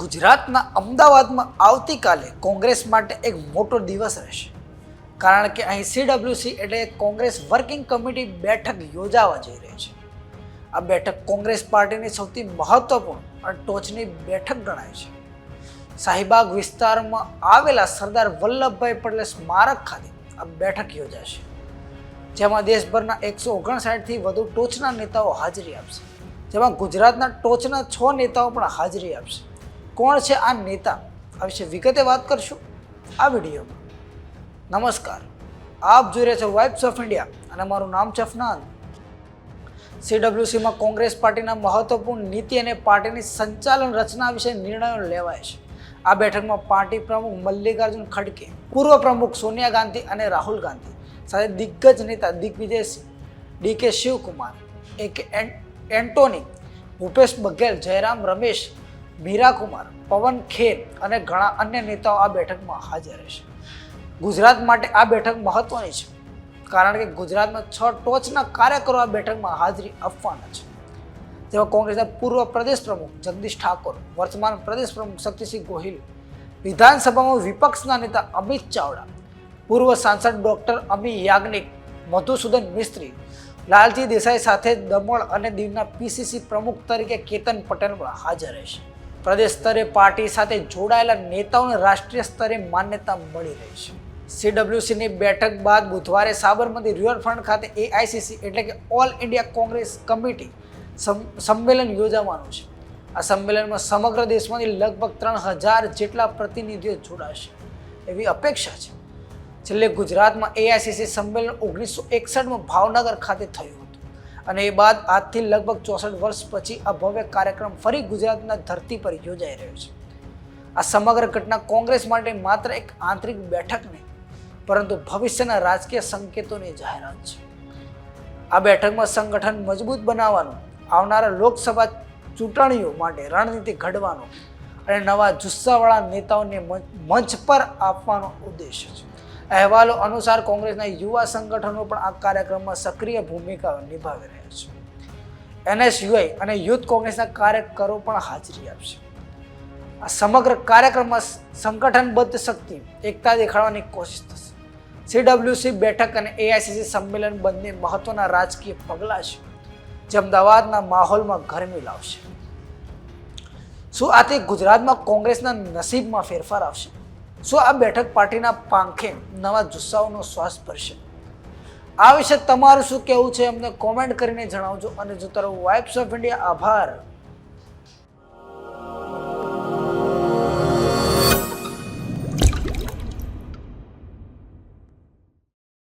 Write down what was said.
ગુજરાતના અમદાવાદમાં આવતીકાલે કોંગ્રેસ માટે એક મોટો દિવસ રહેશે. કારણ કે અહીં સીડબ્લ્યુસી એટલે કોંગ્રેસ વર્કિંગ કમિટી બેઠક યોજાવા જઈ રહી છે. આ બેઠક કોંગ્રેસ પાર્ટીની સૌથી મહત્વપૂર્ણ અને ટોચની બેઠક ગણાય છે. શાહીબાગ વિસ્તારમાં આવેલા સરદાર વલ્લભભાઈ પટેલ સ્મારક ખાતે આ બેઠક યોજાશે. જેમાં દેશભરના એકસો ઓગણસાઠથી વધુ ટોચના નેતાઓ હાજરી આપશે. જેમાં ગુજરાતના ટોચના છ નેતાઓ પણ હાજરી આપશે. કોણ છે આ નેતા? આ વિશે વિગતે વાત કરશું આ વિડીયોમાં. નમસ્કાર. આપ જોઈ રહ્યા છો વાઇબ્સ ઓફ ઇન્ડિયા અને મારું નામ છે અફનાન. સીડબ્લ્યુસીમાં કોંગ્રેસ પાર્ટીના મહત્વપૂર્ણ નીતિ અને પાર્ટીની સંચાલન રચના વિશે નિર્ણયો લેવાય છે. આ બેઠકમાં પાર્ટી પ્રમુખ મલ્લિકાર્જુન ખડકે પૂર્વ પ્રમુખ સોનિયા ગાંધી અને રાહુલ ગાંધી, સાથે દિગ્ગજ નેતા દિગ્વિજયસિંહ ડી કે શિવકુમાર, એ કે એન્ટોની, ભૂપેશ બઘેલ, જયરામ રમેશ મીરાકુમાર, પવન ખેર અને ઘણા અન્ય નેતાઓ આ બેઠકમાં હાજર રહેશે. ગુજરાત માટે આ બેઠક મહત્વની છે, કારણ કે ગુજરાતમાં છ ટોચના કાર્યકરો આ બેઠકમાં હાજરી આપવાના છે. જેમાં કોંગ્રેસના પૂર્વ પ્રદેશ પ્રમુખ જગદીશ ઠાકોર, વર્તમાન પ્રદેશ પ્રમુખ શક્તિસિંહ ગોહિલ, વિધાનસભામાં વિપક્ષના નેતા અમિત ચાવડા, પૂર્વ સાંસદ ડોક્ટર અમી યાજ્ઞિક, મધુસૂદન મિસ્ત્રી, લાલજી દેસાઈ સાથે દમણ અને દીવના પીસીસી પ્રમુખ તરીકે કેતન પટેલ પણ હાજર રહેશે. પ્રદેશ સ્તરે પાર્ટી સાથે જોડાયેલા નેતાઓને રાષ્ટ્રીય સ્તરે માન્યતા મળી રહી છે. સીડબ્લ્યુસીની બેઠક બાદ બુધવારે સાબરમતી રિવરફ્રન્ટ ખાતે એઆઈસીસી એટલે કે ઓલ ઇન્ડિયા કોંગ્રેસ કમિટી સમ- સંમેલન યોજાવાનું છે. આ સંમેલનમાં સમગ્ર દેશમાંથી લગભગ ત્રણ હજાર જેટલા પ્રતિનિધિઓ જોડાશે એવી અપેક્ષા છે. છેલ્લે ગુજરાતમાં એઆઈસીસી સંમેલન ઓગણીસો એકસઠમાં ભાવનગર ખાતે થયું અને એ બાદ આજથી લગભગ ચોસઠ વર્ષ પછી આ ભવ્ય કાર્યક્રમ ફરી ગુજરાતના ધરતી પર યોજાઈ રહ્યો છે. આ સમગ્ર ઘટના કોંગ્રેસ માટે માત્ર એક આંતરિક બેઠક નહીં, પરંતુ ભવિષ્યના રાજકીય સંકેતોની જાહેરાત છે. આ બેઠકમાં સંગઠન મજબૂત બનાવવાનું, આવનારા લોકસભા ચૂંટણીઓ માટે રણનીતિ ઘડવાનો અને નવા જુસ્સાવાળા નેતાઓને મંચ- પર આપવાનો ઉદ્દેશ છે. અહેવાલો અનુસાર કોંગ્રેસના યુવા સંગઠનો પણ આ કાર્યક્રમમાં સક્રિય ભૂમિકા નિભાવી રહ્યા છે. એનએસયુઆઈ અને યુથ કોંગ્રેસના કાર્યકરો પણ હાજરી આપશે. આ સમગ્ર કાર્યક્રમમાં સંગઠનબદ્ધ શક્તિ, એકતા દેખાડવાની કોશિશ થશે. સીડબ્લ્યુસી બેઠક અને એઆઈસીસી સંમેલન બંને મહત્વના રાજકીય પગલાં છે, જે અમદાવાદના માહોલમાં ગરમી લાવશે. શું આથી ગુજરાતમાં કોંગ્રેસના નસીબમાં ફેરફાર આવશે? શું આ બેઠક પાર્ટીના પાંખે નવા જુસ્સાઓનો શ્વાસ ભરશે. આ વિશે તમારું શું કહેવું છે? અમને કોમેન્ટ કરીને જણાવજો. અને જો તારો વાઇબ્સ ઓફ ઇન્ડિયા આભાર.